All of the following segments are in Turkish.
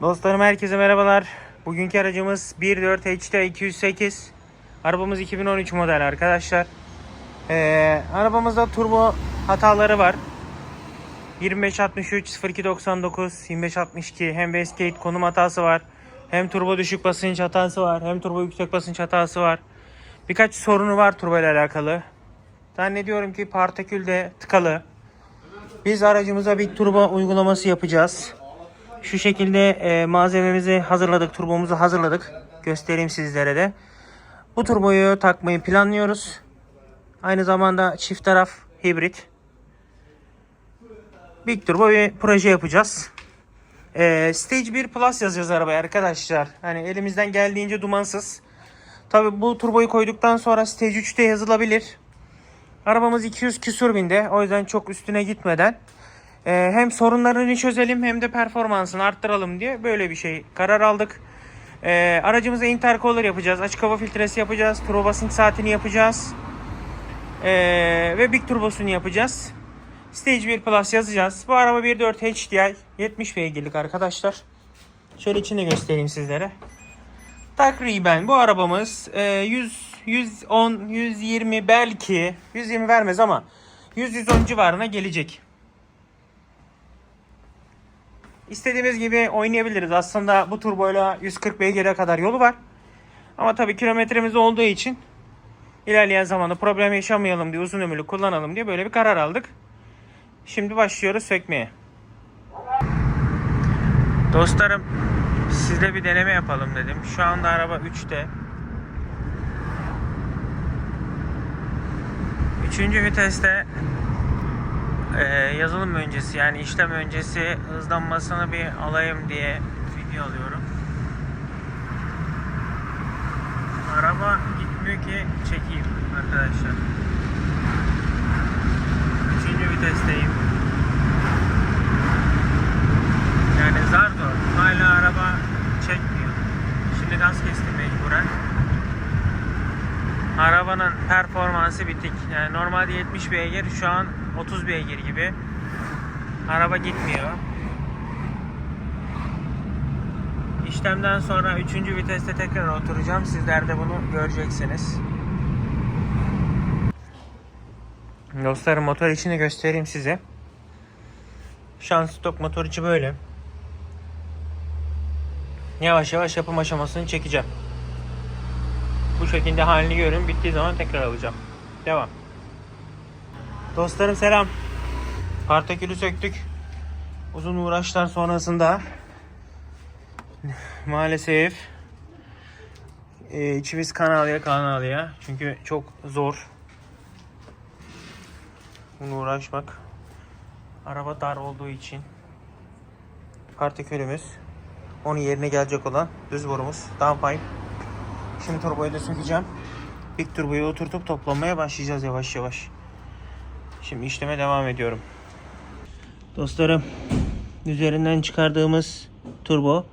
Dostlarım herkese merhabalar. Bugünkü aracımız 1.4 HD 208. Arabamız 2013 model arkadaşlar. Ee, arabamızda turbo hataları var. 2563 0299 2562 hem Westgate konum hatası var. Hem turbo düşük basınç hatası var. Hem turbo yüksek basınç hatası var. Birkaç sorunu var turbo ile alakalı. Zannediyorum ki partikül de tıkalı. Biz aracımıza bir turbo uygulaması yapacağız. Şu şekilde e, malzememizi hazırladık, turbomuzu hazırladık. Göstereyim sizlere de. Bu turboyu takmayı planlıyoruz. Aynı zamanda çift taraf hibrit. Big Turbo bir proje yapacağız. E, Stage 1 Plus yazacağız arabaya arkadaşlar. Hani elimizden geldiğince dumansız. Tabi bu turboyu koyduktan sonra Stage 3'te yazılabilir. Arabamız 200 küsur binde. O yüzden çok üstüne gitmeden ee, hem sorunlarını çözelim hem de performansını arttıralım diye böyle bir şey karar aldık. Ee, aracımıza intercooler yapacağız. Açık hava filtresi yapacağız. Turbo basınç saatini yapacağız. Ee, ve Big Turbosunu yapacağız. Stage 1 Plus yazacağız. Bu araba 1.4 HDI 70 beygirlik arkadaşlar. Şöyle içini göstereyim sizlere. Takriben bu arabamız e, 100 110 120 belki 120 vermez ama 100 110 civarına gelecek. İstediğimiz gibi oynayabiliriz. Aslında bu turboyla 140 beygire kadar yolu var. Ama tabii kilometremiz olduğu için ilerleyen zamanda problem yaşamayalım diye uzun ömürlü kullanalım diye böyle bir karar aldık. Şimdi başlıyoruz sökmeye. Dostlarım sizde bir deneme yapalım dedim. Şu anda araba 3'te. Üçüncü viteste e, yazılım öncesi yani işlem öncesi hızlanmasını bir alayım diye video alıyorum. Araba gitmiyor ki çekeyim arkadaşlar. Üçüncü vitesteyim. Yani zar zor. Hala araba çekmiyor. Şimdi gaz kestim mecburen. Arabanın performansı bitik. Yani normalde 70 beygir şu an 30 beygir gibi. Araba gitmiyor. İşlemden sonra 3. viteste tekrar oturacağım. Sizler de bunu göreceksiniz. Dostlarım motor içini göstereyim size. Şu an stok motor içi böyle. Yavaş yavaş yapım aşamasını çekeceğim. Bu şekilde halini görün. Bittiği zaman tekrar alacağım. Devam. Dostlarım selam. Partakülü söktük. Uzun uğraşlar sonrasında maalesef e, içimiz kan ağlıya kan ağlıya. Çünkü çok zor. Bunu uğraşmak. Araba dar olduğu için partikülümüz onun yerine gelecek olan düz borumuz downpipe Şimdi turboyu da sökeceğim. Big turboyu oturtup toplamaya başlayacağız yavaş yavaş. Şimdi işleme devam ediyorum. Dostlarım üzerinden çıkardığımız turbo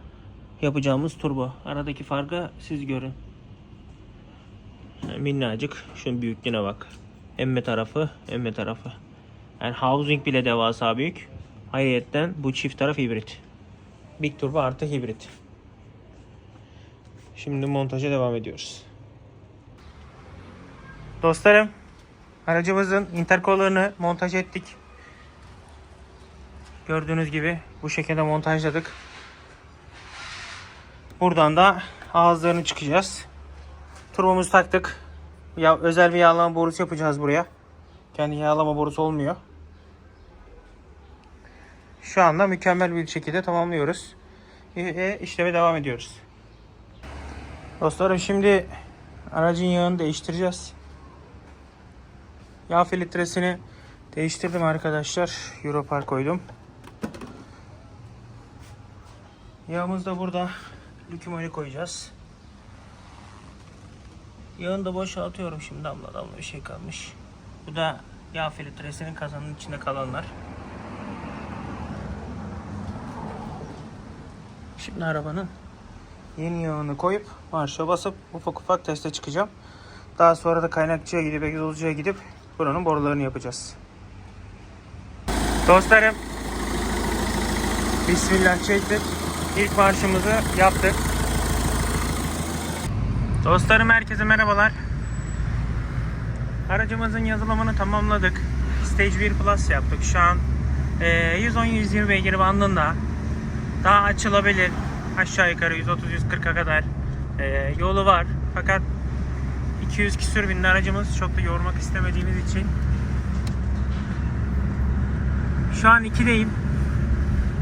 yapacağımız turbo. Aradaki farkı siz görün. Minnacık. Şunun büyüklüğüne bak. Emme tarafı, emme tarafı. Yani housing bile devasa büyük. Ayrıyetten bu çift taraf hibrit. Big turbo artı hibrit. Şimdi montaja devam ediyoruz. Dostlarım, aracımızın intercooler'ını montaj ettik. Gördüğünüz gibi bu şekilde montajladık. Buradan da ağızlarını çıkacağız. Turbomuzu taktık. Ya, özel bir yağlama borusu yapacağız buraya. Kendi yağlama borusu olmuyor. Şu anda mükemmel bir şekilde tamamlıyoruz. Ve işleme devam ediyoruz. Dostlarım şimdi aracın yağını değiştireceğiz. Yağ filtresini değiştirdim arkadaşlar. Europar koydum. Yağımız da burada. Lükümoli koyacağız. Yağını da boşaltıyorum şimdi damla damla bir şey kalmış. Bu da yağ filtresinin kazanın içinde kalanlar. Şimdi arabanın yeni yağını koyup marşa basıp ufak ufak teste çıkacağım. Daha sonra da kaynakçıya gidip egzozcuya gidip buranın borularını yapacağız. Dostlarım Bismillah çektik. ilk marşımızı yaptık. Dostlarım herkese merhabalar. Aracımızın yazılımını tamamladık. Stage 1 Plus yaptık. Şu an e, 110-120 beygir bandında. Daha açılabilir. Aşağı yukarı 130-140'a kadar e, yolu var. Fakat 200 küsür binli aracımız çok da yormak istemediğimiz için şu an 2'deyim.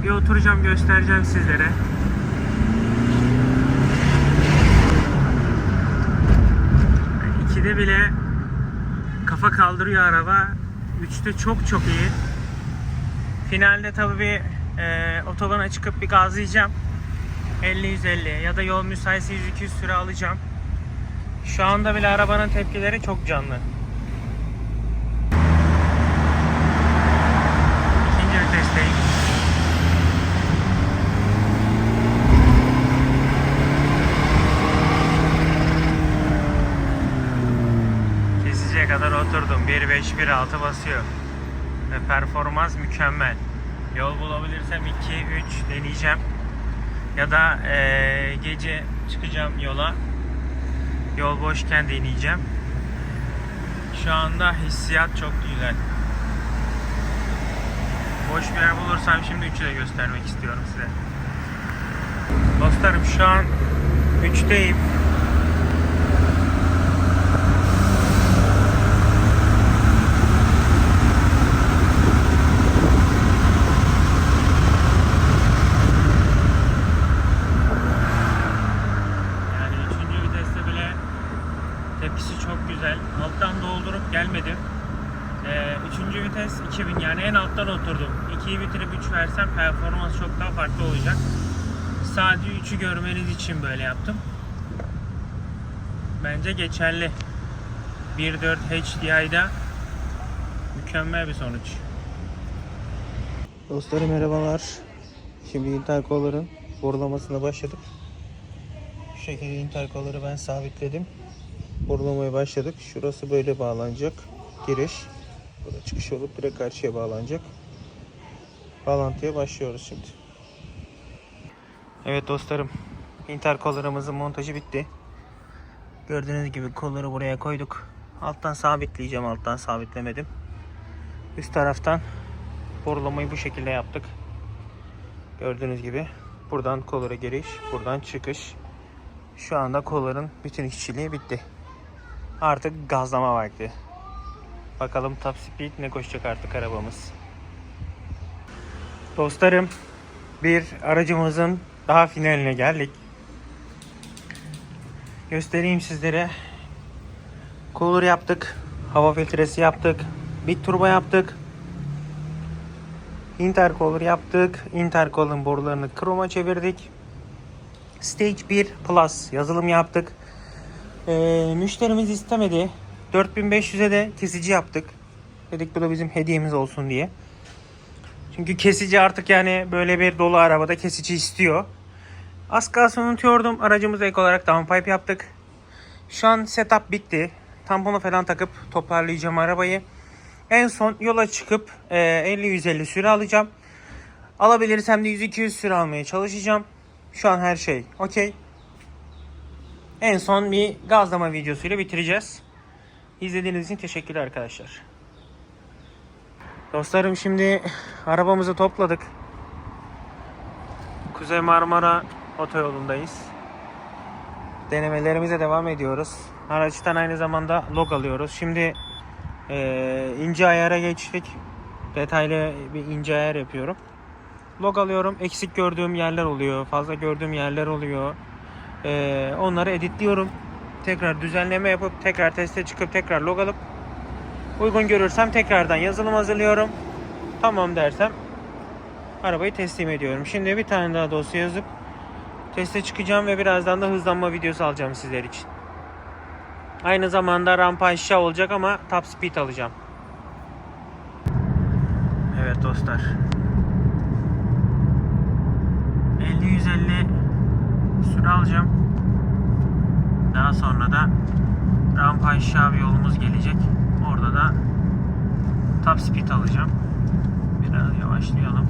Bir oturacağım göstereceğim sizlere. Yani 2'de bile kafa kaldırıyor araba. 3'te çok çok iyi. Finalde tabii bir e, otobana çıkıp bir gazlayacağım. 50-150 ya da yol müsaitse 100-200 süre alacağım. Şu anda bile arabanın tepkileri çok canlı. İkinci vitesteyim. Kesiciye kadar oturdum. 1.5-1.6 basıyor. Ve performans mükemmel. Yol bulabilirsem 2-3 deneyeceğim. Ya da eee, gece çıkacağım yola. Yol boşken deneyeceğim. Şu anda hissiyat çok güzel. Boş bir yer bulursam şimdi 3'ü de göstermek istiyorum size. Dostlarım şu an 3'teyim. Yani 3. viteste bile tepkisi çok güzel. Alttan doldurup gelmedim. Ee, üçüncü vites 2000 yani en alttan oturdum. 2'yi bitirip 3 versem performans çok daha farklı olacak. Sadece 3'ü görmeniz için böyle yaptım. Bence geçerli. 1.4 HDI'da mükemmel bir sonuç. Dostlarım merhabalar. Şimdi intercooler'ın borulamasına başladık. Şu şekilde intercooler'ı ben sabitledim. Borulamaya başladık. Şurası böyle bağlanacak. Giriş. Burada çıkış olup direkt karşıya bağlanacak. Bağlantıya başlıyoruz şimdi. Evet dostlarım. Intercooler'ımızın montajı bitti. Gördüğünüz gibi kolları buraya koyduk. Alttan sabitleyeceğim. Alttan sabitlemedim. Üst taraftan borulamayı bu şekilde yaptık. Gördüğünüz gibi buradan kollara giriş, buradan çıkış. Şu anda kolların bütün işçiliği bitti. Artık gazlama vakti. Bakalım top speed ne koşacak artık arabamız. Dostlarım bir aracımızın daha finaline geldik. Göstereyim sizlere. Cooler yaptık. Hava filtresi yaptık. Bit turbo yaptık. Intercooler yaptık. Intercooler'ın borularını kroma çevirdik. Stage 1 Plus yazılım yaptık. Ee, müşterimiz istemedi. 4500'e de kesici yaptık. Dedik bu da bizim hediyemiz olsun diye. Çünkü kesici artık yani böyle bir dolu arabada kesici istiyor. Az kalsın unutuyordum. Aracımıza ek olarak downpipe yaptık. Şu an setup bitti. Tamponu falan takıp toparlayacağım arabayı. En son yola çıkıp e, 50-150 süre alacağım. Alabilirsem de 100-200 süre almaya çalışacağım. Şu an her şey okey. En son bir gazlama videosuyla bitireceğiz. İzlediğiniz için teşekkürler arkadaşlar. Dostlarım şimdi arabamızı topladık. Kuzey Marmara otoyolundayız. Denemelerimize devam ediyoruz. Araçtan aynı zamanda log alıyoruz. Şimdi eee, ince ayara geçtik. Detaylı bir ince ayar yapıyorum. Log alıyorum. Eksik gördüğüm yerler oluyor. Fazla gördüğüm yerler oluyor. Ee, onları editliyorum. Tekrar düzenleme yapıp tekrar teste çıkıp tekrar log alıp uygun görürsem tekrardan yazılım hazırlıyorum. Tamam dersem arabayı teslim ediyorum. Şimdi bir tane daha dosya yazıp teste çıkacağım ve birazdan da hızlanma videosu alacağım sizler için. Aynı zamanda rampa aşağı olacak ama top speed alacağım. Evet dostlar. 50-150 süre alacağım. Daha sonra da rampa aşağı bir yolumuz gelecek. Orada da top speed alacağım. Biraz yavaşlayalım.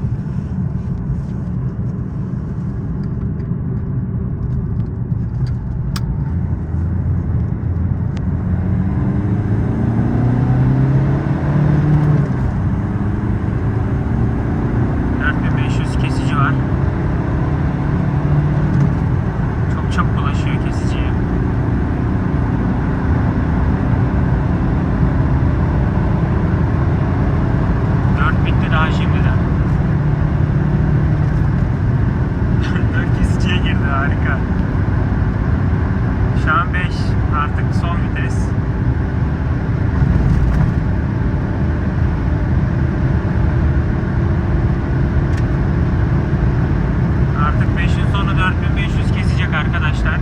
artık son vites. Artık 5'in sonu 4500 kesecek arkadaşlar.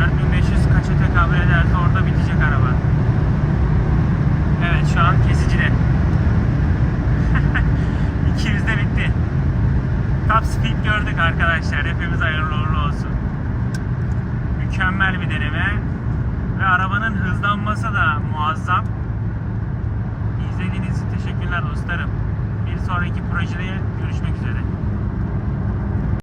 4500 kaça tekabül ederse orada bitecek araba. Evet şu an kesicide. İkimiz de bitti. Top speed gördük arkadaşlar. Hepimiz hayırlı olsun. Muazzam. İzlediğiniz için teşekkürler dostlarım. Bir sonraki